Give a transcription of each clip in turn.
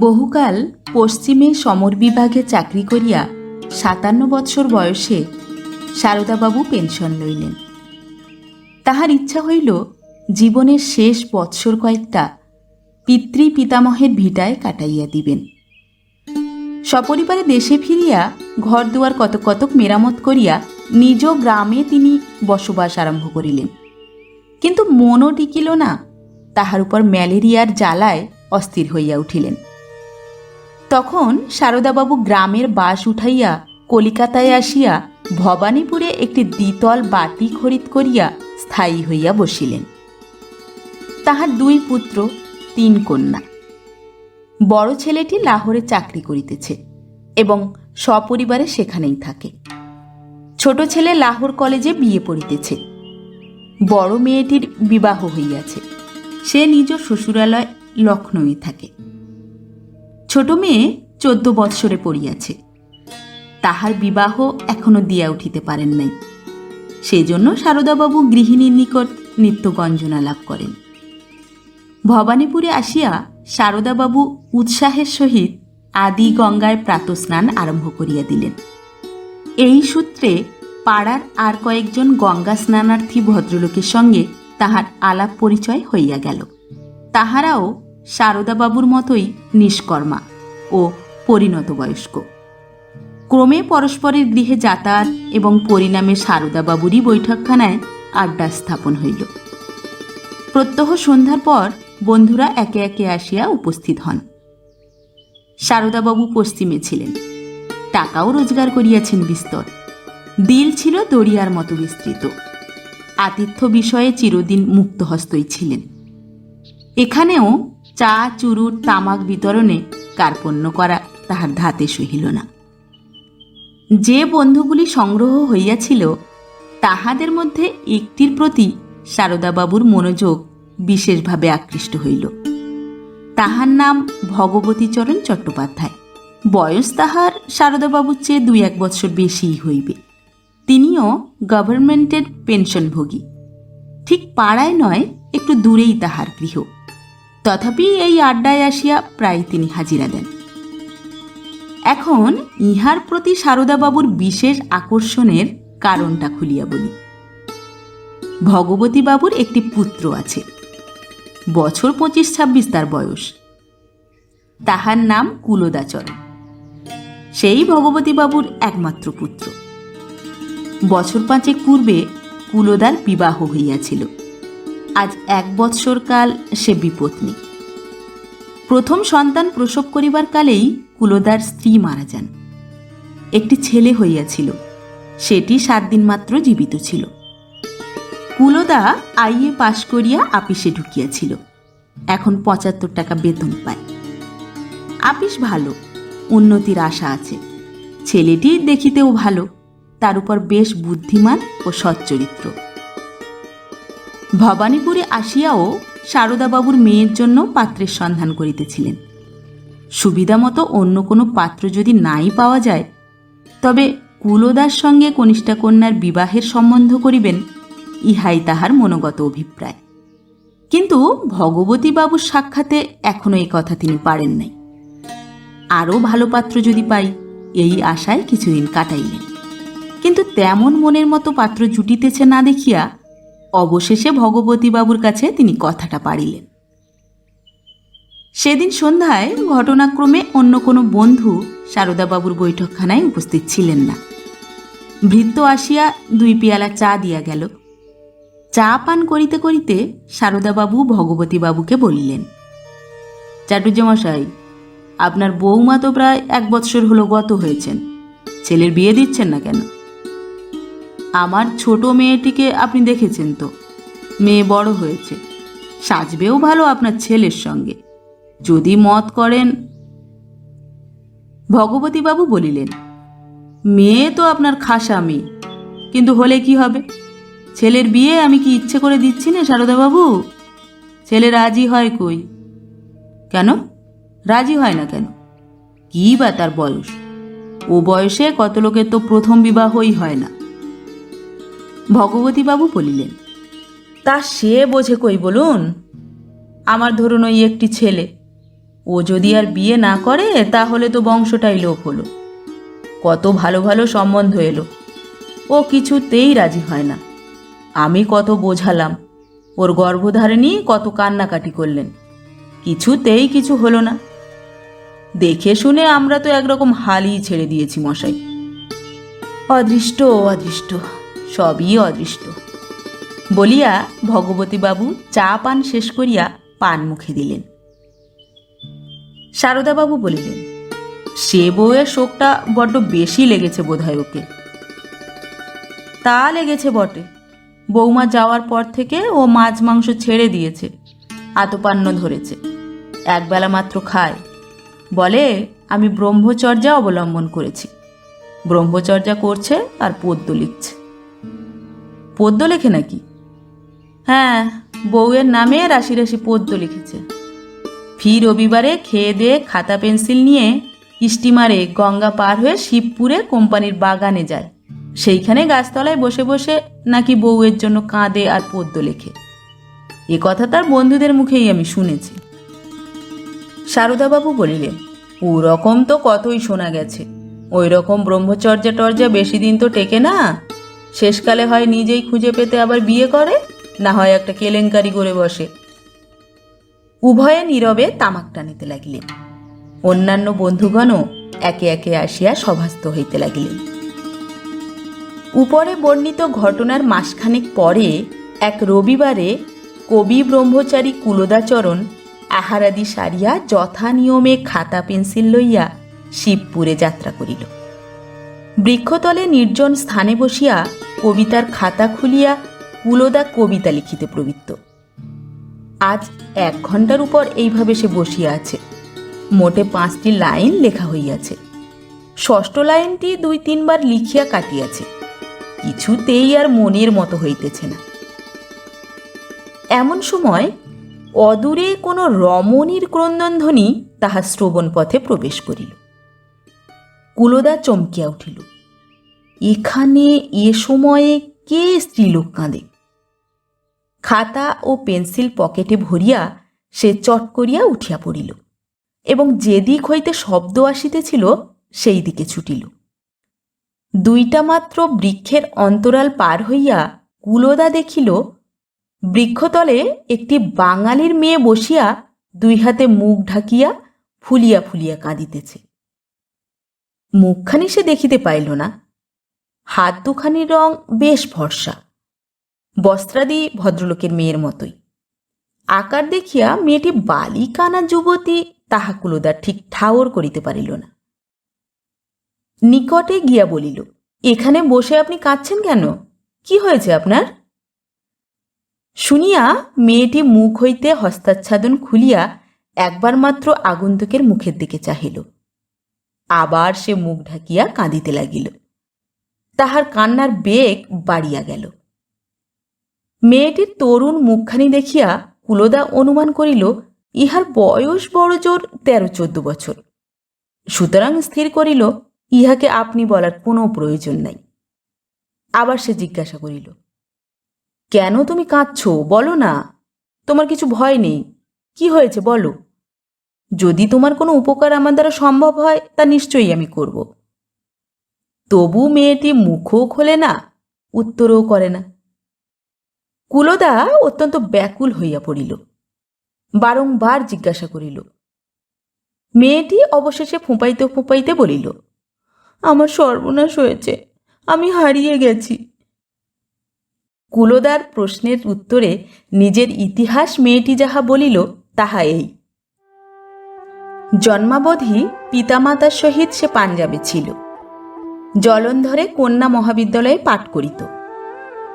বহুকাল পশ্চিমে সমর বিভাগে চাকরি করিয়া সাতান্ন বৎসর বয়সে সারদাবাবু পেনশন লইলেন। তাহার ইচ্ছা হইল জীবনের শেষ বৎসর কয়েকটা পিতৃ পিতামহের ভিটায় কাটাইয়া দিবেন। সপরিবারে দেশে ফিরিয়া ঘর দুয়ার কত কতক মেরামত করিয়া নিজ গ্রামে তিনি বসবাস আরম্ভ করিলেন। কিন্তু মনও টিকিল না, তাহার উপর ম্যালেরিয়ার জ্বালায় অস্থির হইয়া উঠিলেন। তখন সারদাবাবু গ্রামের বাস উঠাইয়া কলিকাতায় আসিয়া ভবানীপুরে একটি দ্বিতল বাটি খরিদ করিয়া স্থায়ী হইয়া বসিলেন। তাহার দুই পুত্র, তিন কন্যা। বড় ছেলেটি লাহোরে চাকরি করিতেছে এবং সপরিবারে সেখানেই থাকে। ছোট ছেলে লাহোর কলেজে বিয়ে পড়িতেছে। বড় মেয়েটির বিবাহ হইয়াছে। সে নিজ শ্বশুরালয় লখনৌয়ে থাকে। ছোট মেয়ে চোদ্দ বৎসরে পড়িয়াছে। তাহার বিবাহ এখনও দিয়া উঠিতে পারেন নাই। সেই জন্য সারদাবাবু গৃহিণীর নিকট নিত্য গঞ্জনা লাভ করেন। ভবানীপুরে আসিয়া সারদাবাবু উৎসাহের সহিত আদি গঙ্গায় প্রাতস্নান আরম্ভ করিয়া দিলেন। এই সূত্রে পাড়ার আর কয়েকজন গঙ্গা স্নানার্থী ভদ্রলোকের সঙ্গে তাহার আলাপ পরিচয় হইয়া গেল। তাহারাও সারদাবাবুর মতোই নিষ্কর্মা ও পরিণত বয়স্ক ক্রমে পরস্পরের গৃহে যাতায়াত এবং পরিণামে সারদাবাবুরই বৈঠকখানায় আড্ডা স্থাপন হইল। প্রত্যহ সন্ধ্যার পর বন্ধুরা একে একে আসিয়া উপস্থিত হন। সারদাবাবু পশ্চিমে ছিলেন। টাকাও রোজগার করিয়াছেন বিস্তর। দিল ছিল দরিয়ার মতো বিস্তৃত। আতিথ্য বিষয়ে চিরদিন মুক্তহস্তই ছিলেন। এখানেও চা, চুরুট, তামাক বিতরণে কার্পণ্য করা তাহার ধাতে সহিল না। যে বন্ধুগুলি সংগ্রহ হইয়াছিল, তাহাদের মধ্যে একটির প্রতি সারদাবাবুর মনোযোগ বিশেষভাবে আকৃষ্ট হইল। তাহার নাম ভগবতীচরণ চট্টোপাধ্যায়। বয়স তাহার সারদাবাবুর চেয়ে দুই এক বছর বেশিই হইবে। তিনিও গভর্নমেন্টের পেনশনভোগী। ঠিক পাড়ায় নয়, একটু দূরেই তাহার গৃহ। তথাপি এই আড্ডায় আসিয়া প্রায় তিনি হাজিরা দেন। এখন ইহার প্রতি সারদাবাবুর বিশেষ আকর্ষণের কারণটা খুলিয়া বলি। ভগবতী বাবুর একটি পুত্র আছে। বছর পঁচিশ ছাব্বিশ তার বয়স। তাহার নাম কুলদাচরণ। সেই ভগবতী বাবুর একমাত্র পুত্র। বছর পাঁচেক পূর্বে কুলদার বিবাহ হইয়াছিল। আজ এক বৎসর কাল সে বিপত্নী। প্রথম সন্তান প্রসব করিবার কালেই কুলদার স্ত্রী মারা যান। একটি ছেলে হইয়াছিল, সেটি সাত দিন মাত্র জীবিত ছিল। কুলদা আইএ পাশ করিয়া আপিসে ঢুকিয়াছিল, এখন পঁচাত্তর টাকা বেতন পায়। আপিস ভালো, উন্নতির আশা আছে, ছেলেটি দেখিতেও ভালো, তার উপর বেশ বুদ্ধিমান ও সচ্চরিত্র। ভবানীপুরে আসিয়াও সারদাবাবুর মেয়ের জন্য পাত্রের সন্ধান করিতেছিলেন। সুবিধা মতো অন্য কোনো পাত্র যদি নাই পাওয়া যায়, তবে কুলদার সঙ্গে কনিষ্ঠা কন্যার বিবাহের সম্বন্ধ করিবেন, ইহাই তাহার মনোগত অভিপ্রায়। কিন্তু ভগবতী বাবুর সাক্ষাতে এখনও এই কথা তিনি পারেন নাই। আরও ভালো পাত্র যদি পাই, এই আশায় কিছুদিন কাটাইলেন। কিন্তু তেমন মনের মতো পাত্র জুটিতেছে না দেখিয়া অবশেষে ভগবতী বাবুর কাছে তিনি কথাটা পারিলেন সেদিন সন্ধ্যায় ঘটনাক্রমে অন্য কোনো বন্ধু সারদাবাবুর বৈঠকখানায় উপস্থিত ছিলেন না। ভৃত্য আসিয়া দুই পেয়ালা চা দিয়া গেল। চা পান করিতে করিতে সারদাবাবু ভগবতীবাবুকে বলিলেন চাটুর্যমশাই আপনার বৌমা তো প্রায় এক বৎসর হলো গত হয়েছেন। ছেলের বিয়ে দিচ্ছেন না কেন? আমার ছোট মেয়েটিকে আপনি দেখেছেন তো। মেয়ে বড় হয়েছে। সাজবেও ভালো আপনার ছেলের সঙ্গে। যদি মত করেন। ভগবতীবাবু বলিলেন, মেয়ে তো আপনার খাসা মেয়ে। কিন্তু হলে কি হবে? ছেলের বিয়ে আমি কি ইচ্ছে করে দিচ্ছি না, সারদাবাবু? ছেলে রাজি হয় কই? কেন? রাজি হয় না কেন? কি বা তার বয়স? ও বয়সে কত লোকের তো প্রথম বিবাহই হয় না। ভগবতীবাবু বলিলেন তা সে বোঝে কই বলুন? আমার ধরুন ওই একটি ছেলে ও যদি আর বিয়ে না করে তাহলে তো বংশটাই লোপ হলো। কত ভালো ভালো সম্বন্ধ এলো। ও কিছুতেই রাজি হয় না। আমি কত বোঝালাম ওর গর্ভধারিণী কত কান্নাকাটি করলেন কিছুতেই কিছু হলো না। দেখে শুনে আমরা তো একরকম হালই ছেড়ে দিয়েছি মশাই। অদৃষ্ট অদৃষ্ট। সবই অদৃষ্ট। বলিয়া ভগবতীবাবু চা পান শেষ করিয়া পান মুখে দিলেন। সারদাবাবু বলিলেন, সে বউয়ের শোকটা বড্ড বেশি লেগেছে বোধহয় ওকে। তা লেগেছে বটে। বৌমা যাওয়ার পর থেকে ও মাছ মাংস ছেড়ে দিয়েছে, আতপান্ন ধরেছে। একবেলা মাত্র খায়। বলে, আমি ব্রহ্মচর্যা অবলম্বন করেছি। ব্রহ্মচর্যা করছে আর পদ্য লিখছে। পদ্য লেখে নাকি? হ্যাঁ বউয়ের নামে রাশি রাশি পদ্য লিখেছে। ফি রবিবারে খেয়ে দিয়ে খাতা পেন্সিল নিয়ে স্টিমারে গঙ্গা পার হয়ে শিবপুরে কোম্পানির বাগানে যায়। সেইখানে গাছতলায় বসে বসে নাকি বউয়ের জন্য কাঁদে আর পদ্য লেখে। এ কথা তার বন্ধুদের মুখেই আমি শুনেছি। সারদাবাবু বলিলেন ওরকম তো কতই শোনা গেছে। ওই রকম ব্রহ্মচর্যা টর্যা বেশি দিন তো টেকে না। শেষকালে হয় নিজেই খুঁজে পেতে আবার বিয়ে করে? না হয় একটা কেলেঙ্কারি করে বসে। উভয়ে নীরবে তামাক টানিতে লাগিলেন। অন্যান্য বন্ধুগণও একে একে আসিয়া সভাস্থ হইতে লাগিলেন। উপরে বর্ণিত ঘটনার মাসখানেক পরে এক রবিবারে কবি ব্রহ্মচারী কুলদাচরণ আহারাদি সারিয়া যথা নিয়মে খাতা পেন্সিল লইয়া শিবপুরে যাত্রা করিল। বৃক্ষতলে নির্জন স্থানে বসিয়া কবিতার খাতা খুলিয়া কুলদা কবিতা লিখিতে প্রবৃত্ত। আজ এক ঘণ্টার উপর এইভাবে সে বসিয়া আছে। মোটে পাঁচটি লাইন লেখা হইয়াছে। ষষ্ঠ লাইনটি দুই তিনবার লিখিয়া কাটিয়াছে। কিছুতেই আর মনের মতো হইতেছে না। এমন সময় অদূরে কোনো রমণীর ক্রন্দনধ্বনি তাহার শ্রবণ পথে প্রবেশ করিল। কুলদা চমকিয়া উঠিল। এখানে এ সময়ে কে স্ত্রীলোক কাঁদে? খাতা ও পেন্সিল পকেটে ভরিয়া সে চট করিয়া উঠিয়া পড়িল এবং যেদিক হইতে শব্দ আসিতেছিল, সেই দিকে ছুটিল। দুইটা মাত্র বৃক্ষের অন্তরাল পার হইয়া কুলদা দেখিল, বৃক্ষতলে একটি বাঙালির মেয়ে বসিয়া দুই হাতে মুখ ঢাকিয়া ফুলিয়া ফুলিয়া কাঁদিতেছে। মুখখানি সে দেখিতে পাইল না। হাত দুখানির রং বেশ ভরসা। বস্ত্রাদি ভদ্রলোকের মেয়ের মতোই। আকার দেখিয়া মেয়েটি বালিকানা যুবতী তাহা কুলদার ঠিক ঠাওর করিতে পারিল না। নিকটে গিয়া বলিল, এখানে বসে আপনি কাঁদছেন কেন? কি হয়েছে আপনার? শুনিয়া মেয়েটি মুখ হইতে হস্তাচ্ছাদন খুলিয়া একবার মাত্র আগন্তুকের মুখের দিকে চাহিল। আবার সে মুখ ঢাকিয়া কাঁদিতে লাগিল। তাহার কান্নার বেগ বাড়িয়া গেল। মেয়েটির তরুণ মুখখানি দেখিয়া কুলদা অনুমান করিল, ইহার বয়স বড় জোর তেরো চোদ্দ বছর। সুতরাং স্থির করিল, ইহাকে আপনি বলার কোনো প্রয়োজন নাই। আবার সে জিজ্ঞাসা করিল, কেন তুমি কাঁদছ? বলো না। তোমার কিছু ভয় নেই। কি হয়েছে? বলো। যদি তোমার কোনো উপকার আমার দ্বারা সম্ভব হয়, তা নিশ্চয়ই আমি করব। তবু মেয়েটি মুখও খোলে না, উত্তরও করে না। কুলদা অত্যন্ত ব্যাকুল হইয়া পড়িল। বারংবার জিজ্ঞাসা করিল, মেয়েটি অবশেষে ফুঁপাইতে ফুঁপাইতে বলিল, আমার সর্বনাশ হয়েছে, আমি হারিয়ে গেছি। কুলদার প্রশ্নের উত্তরে নিজের ইতিহাস মেয়েটি যাহা বলিল, তাহা এই। জন্মাবধি পিতামাতার সহিত সে পাঞ্জাবে ছিল। জলন্ধরে কন্যা মহাবিদ্যালয়ে পাঠ করিত।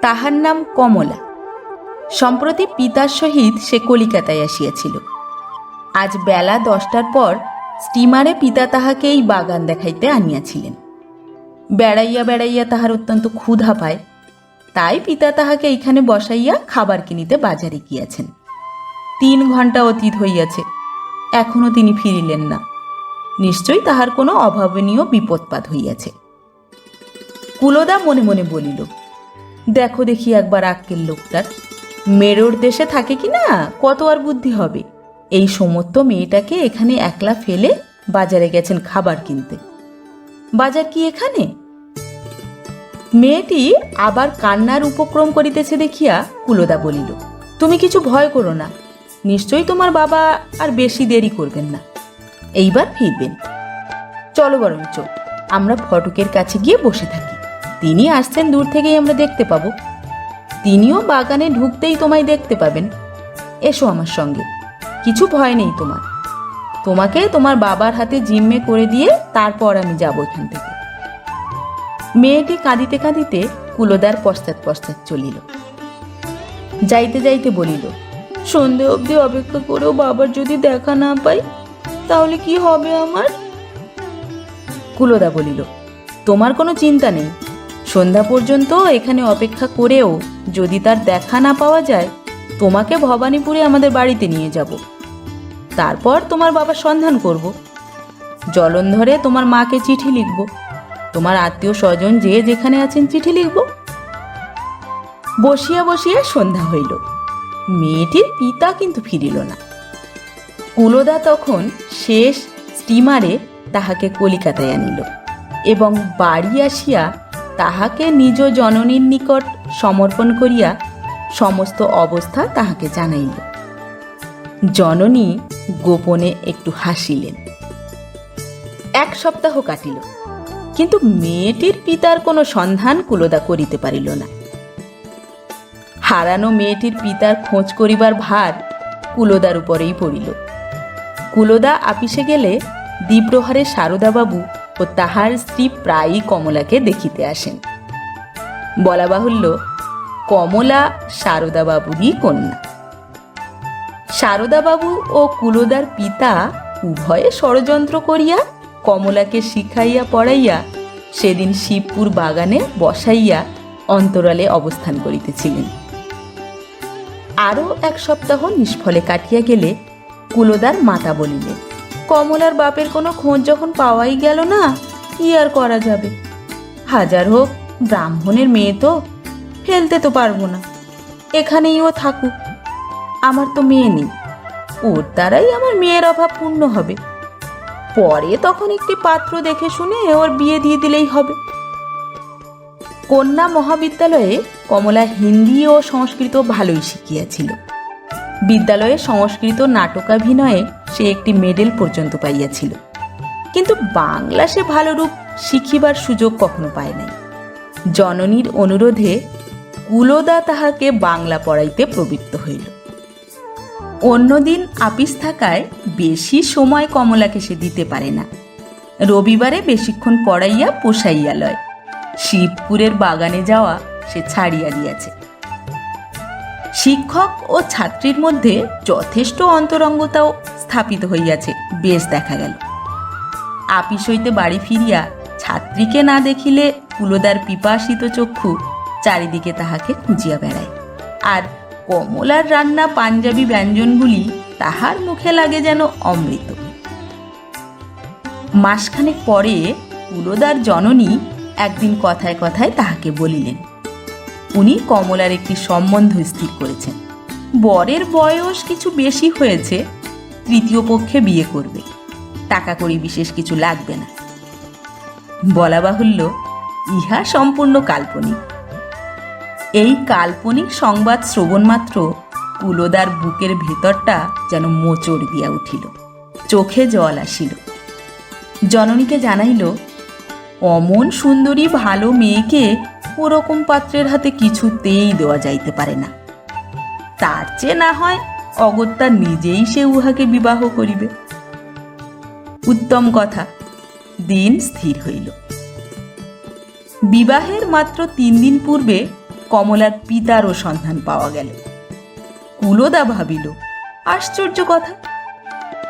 তাহার নাম কমলা। সম্প্রতি পিতার সহিত সে কলিকাতায় আসিয়াছিল। আজ বেলা দশটার পর স্টিমারে পিতা তাহাকে এই বাগান দেখাইতে আনিয়াছিলেন। বেড়াইয়া বেড়াইয়া তাহার অত্যন্ত ক্ষুধা পায়। তাই পিতা তাহাকে এইখানে বসাইয়া খাবার কিনিতে বাজারে গিয়াছেন। তিন ঘণ্টা অতীত হইয়াছে। এখনও তিনি ফিরিলেন না। নিশ্চয়ই তাহার কোনো অভাবনীয় বিপদপাত হইয়াছে। কুলদা মনে মনে বলিল, দেখো দেখি একবার আক্কেল লোকটার। মেরোর দেশে থাকে কি না? কত আর বুদ্ধি হবে? এই সমস্ত মেয়েটাকে এখানে একলা ফেলে বাজারে গেছেন খাবার কিনতে। বাজার কি এখানে? মেয়েটি আবার কান্নার উপক্রম করিতেছে দেখিয়া কুলদা বলিল, তুমি কিছু ভয় করো না। নিশ্চয়ই তোমার বাবা আর বেশি দেরি করবেন না। এইবার ফিরবেন। চলো বরঞ্চ, আমরা ফটকের কাছে গিয়ে বসে থাকি। তিনি আসছেন দূর থেকেই আমরা দেখতে পাবো। তিনিও বাগানে ঢুকতেই তোমায় দেখতে পাবেন। এসো আমার সঙ্গে, কিছু ভয় নেই তোমার। তোমাকে তোমার বাবার হাতে জিম্মে করে দিয়ে তারপর আমি যাব এখান থেকে। মেয়েটি কাঁদিতে কাঁদিতে কুলোদার পশ্চাৎ পশ্চাৎ চলিল। যাইতে যাইতে বলিল সন্ধে অবধি অপেক্ষা করেও বাবার যদি দেখা না পাই, তাহলে কি হবে আমার? কুলদা বলিল, তোমার কোনো চিন্তা নেই। সন্ধ্যা পর্যন্ত এখানে অপেক্ষা করেও যদি তার দেখা না পাওয়া যায়, তোমাকে ভবানীপুরে আমাদের বাড়িতে নিয়ে যাব। তারপর তোমার বাবার সন্ধান করব। জলন্ধরে তোমার মাকে চিঠি লিখব। তোমার আত্মীয় স্বজন যে যেখানে আছেন চিঠি লিখব। বসিয়া বসিয়া সন্ধ্যা হইল। মেয়েটির পিতা কিন্তু ফিরিল না। কুলদা তখন শেষ স্টিমারে তাহাকে কলিকাতায় আনিল এবং বাড়ি আসিয়া তাহাকে নিজ জননীর নিকট সমর্পণ করিয়া সমস্ত অবস্থা তাহাকে জানাইল। জননী গোপনে একটু হাসিলেন। এক সপ্তাহ কাটিল, কিন্তু মেয়েটির পিতার কোনো সন্ধান কুলদা করিতে পারিল না। হারানো মেয়েটির পিতার খোঁজ করিবার ভার কুলদার উপরেই পড়িল। কুলদা আপিসে গেলে দ্বীপ্রহারে সারদাবাবু ও তাহার স্ত্রী প্রায়ই কমলাকে দেখিতে আসেন। বলা বাহুল্য, কমলা সারদাবাবুরই কন্যা। সারদাবাবু ও কুলদার পিতা উভয়ে ষড়যন্ত্র করিয়া কমলাকে শিখাইয়া পড়াইয়া সেদিন শিবপুর বাগানে বসাইয়া অন্তরালে অবস্থান করিতেছিলেন। আরও এক সপ্তাহ নিষ্ফলে কাটিয়া গেলে কুলোদার মাতা বলিলেন, কমলার বাপের কোনো খোঁজ যখন পাওয়াই গেল না, কি আর করা যাবে? হাজার হোক, ব্রাহ্মণের মেয়ে তো, ফেলতে তো পারব না। এখানেই ও থাকুক। আমার তো মেয়ে নেই। ওর দ্বারাই আমার মেয়ের অভাব পূর্ণ হবে। পরে তখন একটি পাত্র দেখে শুনে ওর বিয়ে দিয়ে দিলেই হবে। কন্যা মহাবিদ্যালয়ে কমলা হিন্দি ও সংস্কৃত ভালোই শিখিয়াছিল। বিদ্যালয়ে সংস্কৃত নাটকাভিনয়ে সে একটি মেডেল পর্যন্ত পাইয়াছিল। কিন্তু বাংলা সে ভালোরূপ শিখিবার সুযোগ কখনো পায় নাই। জননীর অনুরোধে কুলদা তাহাকে বাংলা পড়াইতে প্রবৃত্ত হইল। অন্যদিন আপিস থাকায় বেশি সময় কমলাকে সে দিতে পারে না। রবিবারে বেশিক্ষণ পড়াইয়া পোষাইয়া লয়। শিবপুরের বাগানে যাওয়া সে ছাড়িয়া দিয়াছে। শিক্ষক ও ছাত্রীর মধ্যে যথেষ্ট অন্তরঙ্গতাও স্থাপিত হইয়াছে, বেশ দেখা গেল। আপিস হইতে বাড়ি ফিরিয়া ছাত্রীকে না দেখিলে কুলদার পিপাসিত চক্ষু চারিদিকে তাহাকে খুঁজিয়া বেড়ায়। আর কমলার রান্না পাঞ্জাবি ব্যঞ্জনগুলি তাহার মুখে লাগে যেন অমৃত। মাসখানেক পরে কুলদার জননী একদিন কথায় কথায় তাহাকে বলিলেন, উনি কমলার একটি সম্বন্ধ স্থির করেছেন। বরের বয়স কিছু বেশি হয়েছে, তৃতীয় পক্ষে বিয়ে করবে। টাকা করি বিশেষ কিছু লাগবে না। বলা বাহুল্য, ইহা সম্পূর্ণ কাল্পনিক। এই কাল্পনিক সংবাদ শ্রবণ মাত্র কুলদার বুকের ভেতরটা যেন মোচড় দিয়া উঠিল। চোখে জল আসিল। জননীকে জানাইল অমন সুন্দরী ভালো মেয়েকে ওরকম পাত্রের হাতে কিছুতেই দেওয়া যাইতে পারে না। তার চেয়ে না হয় অগত্যা নিজেই সে উহাকে বিবাহ করিবে। উত্তম কথা, দিন স্থির হইল। বিবাহের মাত্র তিন দিন পূর্বে কমলার পিতারও সন্ধান পাওয়া গেল। কুলদা ভাবিল, আশ্চর্য কথা,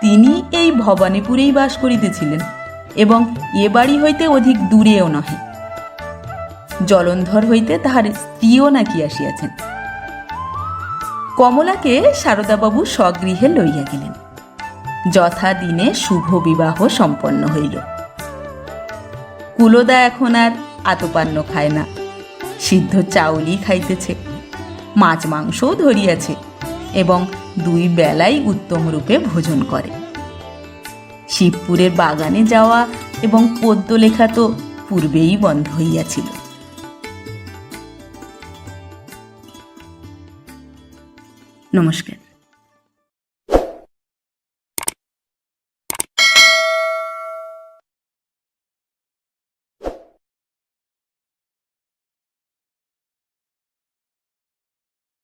তিনি এই ভবানীপুরেই বাস করিতেছিলেন। এবং এ বাড়ি হইতে অধিক দূরেও নহে। জলন্ধর হইতে তাহার স্ত্রীও নাকি আসিয়াছেন। কমলাকে শারদাবাবু স্বগৃহে লইয়া গেলেন। যথা দিনে শুভ বিবাহ সম্পন্ন হইল। কুলদা এখন আর আতপান্ন খায় না। সিদ্ধ চাউলই খাইতেছে। মাছ মাংসও ধরিয়াছে এবং দুই বেলাই উত্তম রূপে ভোজন করে। শিবপুরের বাগানে যাওয়া এবং পদ্য লেখা তো পূর্বেই বন্ধ হইয়াছিল। নমস্কার।